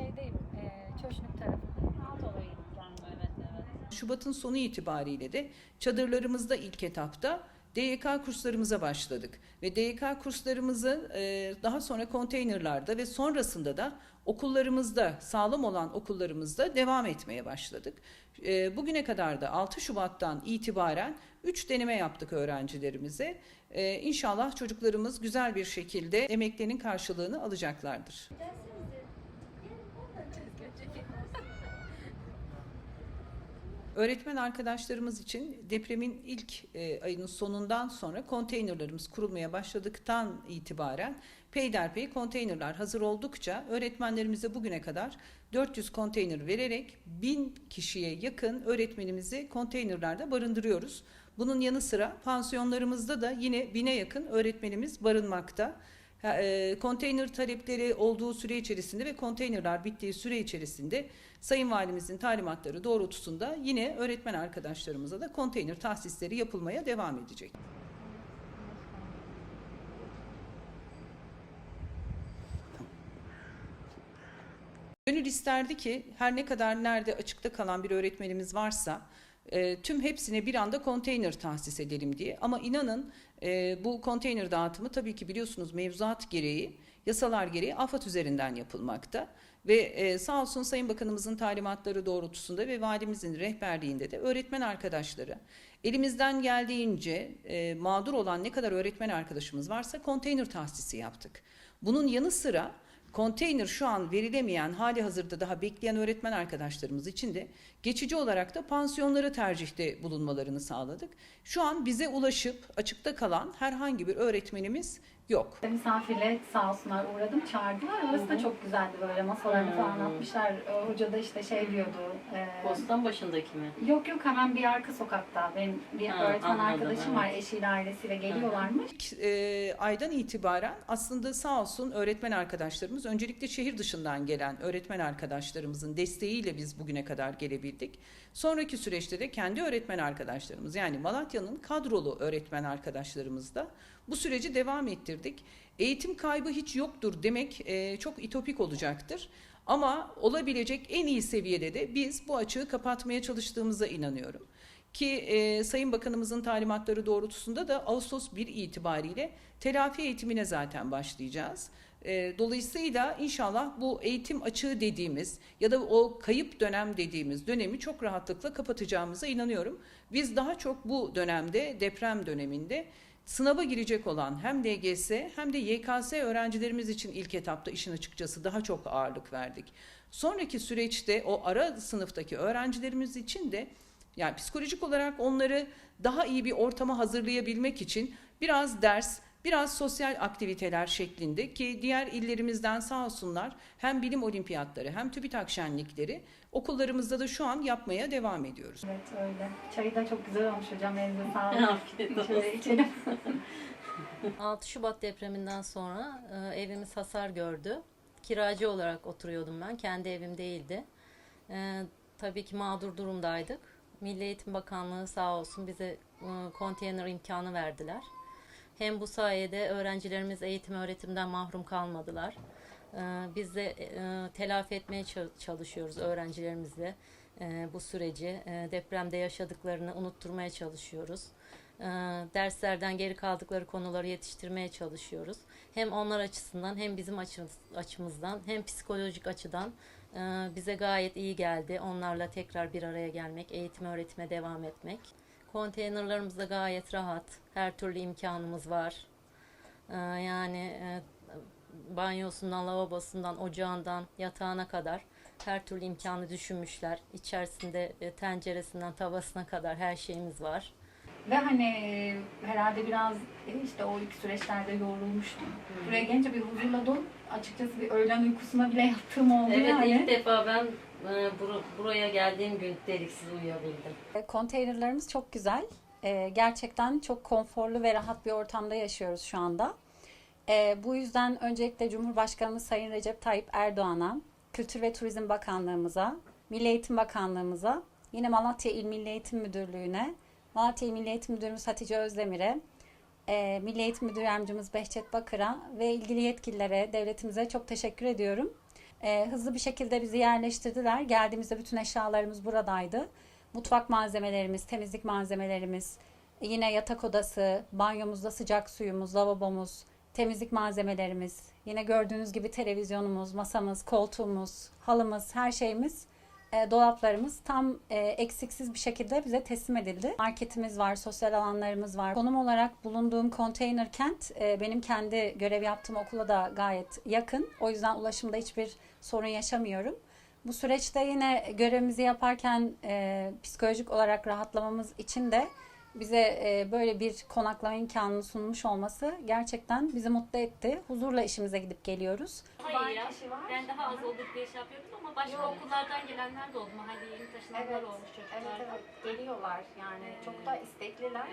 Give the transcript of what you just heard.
şeydeyim, e, Çöşnük tarafındayım. Gideceğim. Evet evet. Şubat'ın sonu itibariyle de çadırlarımızda ilk etapta DYK kurslarımıza başladık. Ve DYK kurslarımızı e, daha sonra konteynerlarda ve sonrasında da okullarımızda, sağlam olan okullarımızda devam etmeye başladık. E, Bugüne kadar da 6 Şubat'tan itibaren 3 deneme yaptık öğrencilerimize. E, İnşallah çocuklarımız güzel bir şekilde emeklerinin karşılığını alacaklardır. Öğretmen arkadaşlarımız için depremin ilk e, ayının sonundan sonra konteynerlarımız kurulmaya başladıktan itibaren peyderpey konteynerlar hazır oldukça öğretmenlerimize bugüne kadar 400 konteyner vererek 1000 kişiye yakın öğretmenimizi konteynerlarda barındırıyoruz. Bunun yanı sıra pansiyonlarımızda da yine 1000'e yakın öğretmenimiz barınmakta. E, Konteyner talepleri olduğu süre içerisinde ve konteynerler bittiği süre içerisinde Sayın Valimizin talimatları doğrultusunda yine öğretmen arkadaşlarımıza da konteyner tahsisleri yapılmaya devam edecek. Gönül isterdi ki her ne kadar nerede açıkta kalan bir öğretmenimiz varsa e, tüm hepsine bir anda konteyner tahsis edelim diye. Ama inanın e, bu konteyner dağıtımı tabii ki biliyorsunuz mevzuat gereği, yasalar gereği AFAD üzerinden yapılmakta. Ve e, sağ olsun Sayın Bakanımızın talimatları doğrultusunda ve valimizin rehberliğinde de öğretmen arkadaşları elimizden geldiğince e, mağdur olan ne kadar öğretmen arkadaşımız varsa konteyner tahsisi yaptık. Bunun yanı sıra konteyner şu an verilemeyen hali hazırda daha bekleyen öğretmen arkadaşlarımız için de geçici olarak da pansiyonları tercihte bulunmalarını sağladık. Şu an bize ulaşıp açıkta kalan herhangi bir öğretmenimiz yok. Misafirle sağ olsunlar uğradım, çağırdılar. Orası da çok güzeldi böyle masalarını falan atmışlar. E, Hoca da işte şey diyordu. e, başındaki mi? Yok yok hemen bir arka sokakta. Benim bir Ha, öğretmen anladım, arkadaşım var. evet. Eşiyle ailesiyle geliyorlarmış. İlk e, aydan itibaren aslında sağ olsun öğretmen arkadaşlarımız öncelikle şehir dışından gelen öğretmen arkadaşlarımızın desteğiyle biz bugüne kadar gelebildik. Sonraki süreçte de kendi öğretmen arkadaşlarımız yani Malatya'nın kadrolu öğretmen arkadaşlarımızla bu süreci devam ettirdik. Eğitim kaybı hiç yoktur demek e, çok itopik olacaktır. Ama olabilecek en iyi seviyede de biz bu açığı kapatmaya çalıştığımıza inanıyorum. Ki e, Sayın Bakanımızın talimatları doğrultusunda da Ağustos 1 itibariyle telafi eğitimine zaten başlayacağız. E, dolayısıyla inşallah bu eğitim açığı dediğimiz ya da o kayıp dönem dediğimiz dönemi çok rahatlıkla kapatacağımıza inanıyorum. Biz daha çok bu dönemde deprem döneminde sınava girecek olan hem DGS hem de YKS öğrencilerimiz için ilk etapta işin açıkçası daha çok ağırlık verdik. Sonraki süreçte o ara sınıftaki öğrencilerimiz için de yani psikolojik olarak onları daha iyi bir ortama hazırlayabilmek için biraz ders, biraz sosyal aktiviteler şeklinde ki diğer illerimizden sağ olsunlar hem bilim olimpiyatları hem TÜBİTAK şenlikleri okullarımızda da şu an yapmaya devam ediyoruz. Evet öyle. Çayı da çok güzel olmuş hocam. Elinize sağlık. Afiyet olsun. İçelim. 6 Şubat depreminden sonra e, evimiz hasar gördü. Kiracı olarak oturuyordum ben. Kendi evim değildi. E, tabii ki mağdur durumdaydık. Milli Eğitim Bakanlığı sağ olsun bize e, konteyner imkanı verdiler. Hem bu sayede öğrencilerimiz eğitim öğretimden mahrum kalmadılar. E, biz de e, telafi etmeye ça- çalışıyoruz öğrencilerimizle e, bu süreci. E, depremde yaşadıklarını unutturmaya çalışıyoruz. Derslerden geri kaldıkları konuları yetiştirmeye çalışıyoruz. Hem onlar açısından hem bizim açımız, açımızdan hem psikolojik açıdan bize gayet iyi geldi. Onlarla tekrar bir araya gelmek, eğitim öğretime devam etmek. Konteynerlarımız da gayet rahat. Her türlü imkanımız var. E, yani e, banyosundan, lavabosundan, ocağından, yatağına kadar her türlü imkanı düşünmüşler. İçerisinde e, tenceresinden tavasına kadar her şeyimiz var. Ve hani e, herhalde biraz e, işte o ilk süreçlerde yorulmuştum. Buraya gelince bir huzurla dolu. Açıkçası bir öğlen uykusuna bile yattığım oldu Evet yani. ilk defa ben buraya geldiğim gün deliksiz uyuyabildim. E, Konteynerlarımız çok güzel. E, gerçekten çok konforlu ve rahat bir ortamda yaşıyoruz şu anda. E, bu yüzden öncelikle Cumhurbaşkanımız Sayın Recep Tayyip Erdoğan'a, Kültür ve Turizm Bakanlığımıza Milli Eğitim Bakanlığımıza, yine Malatya İl Milli Eğitim Müdürlüğü'ne, Malatya İl Milli Eğitim Müdürümüz Hatice Özdemir'e, Milli Eğitim Müdür Yardımcımız Behçet Bakır'a ve ilgili yetkililere, devletimize çok teşekkür ediyorum. E, hızlı bir şekilde bizi yerleştirdiler. Geldiğimizde bütün eşyalarımız buradaydı. Mutfak malzemelerimiz, temizlik malzemelerimiz, yine yatak odası, banyomuzda sıcak suyumuz, lavabomuz, temizlik malzemelerimiz, yine gördüğünüz gibi televizyonumuz, masamız, koltuğumuz, halımız, her şeyimiz, e, dolaplarımız tam e, eksiksiz bir şekilde bize teslim edildi. Marketimiz var, sosyal alanlarımız var. Konum olarak bulunduğum konteyner kent e, benim kendi görev yaptığım okula da gayet yakın. O yüzden ulaşımda hiçbir sorun yaşamıyorum. Bu süreçte yine görevimizi yaparken e, psikolojik olarak rahatlamamız için de bize e, böyle bir konaklama imkanını sunmuş olması gerçekten bizi mutlu etti. Huzurla işimize gidip geliyoruz. Hayır ya. var. Ben daha az olduk diye şey yapıyordum ama başka Yok. okullardan gelenler de oldu. Mahalle yeni taşınanlar Evet. olmuş çocuklar. Evet evet geliyorlar yani çok da istekliler.